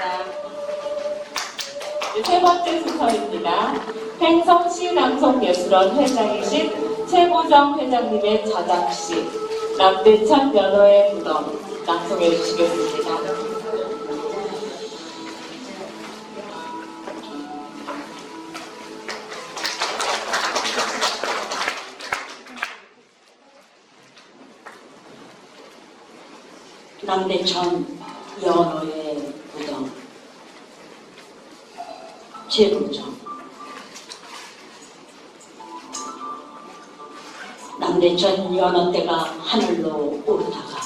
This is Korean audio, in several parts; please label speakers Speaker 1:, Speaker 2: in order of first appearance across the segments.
Speaker 1: 네, 세 번째 순서입니다. 행성시 낭송예술원 회장이신 최고정 회장님의 자작시 남대천 연호의 무덤 낭송해 주시겠습니다.
Speaker 2: 남대천 연호의 무덤 최고정 남대천 연호대가 하늘로 오르다가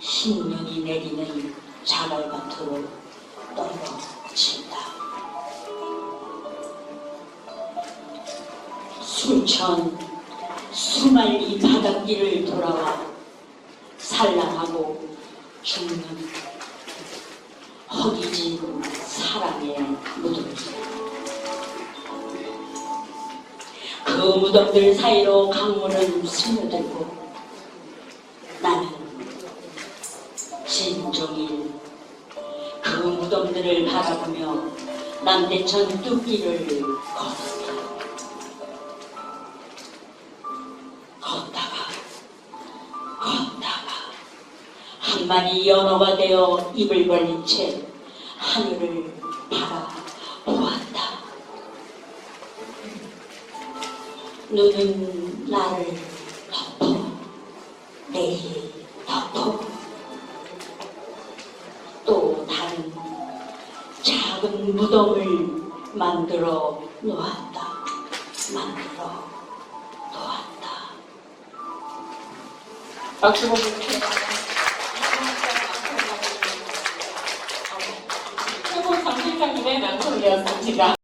Speaker 2: 신명이 내리는 자갈밭으로 떨어진다. 수천 수만리 바닷길을 돌아와 산란하고 죽는 허기진 사랑의 무덤. 그 무덤들 사이로 강물은 스며들고 나는 진종일 그 무덤들을 바라보며 남대천 뚝길을 걸었다. 걷다가 걷다가 한 마리 연어가 되어 입을 벌린 채 하늘을 바라보았다. 눈은 나를 덮어 내일 덮어 또 다른 작은 무덤을 만들어 놓았다. 만들어 놓았다.
Speaker 1: 박수 보내주세요. 최고 장실장님의 낭송이었습니다.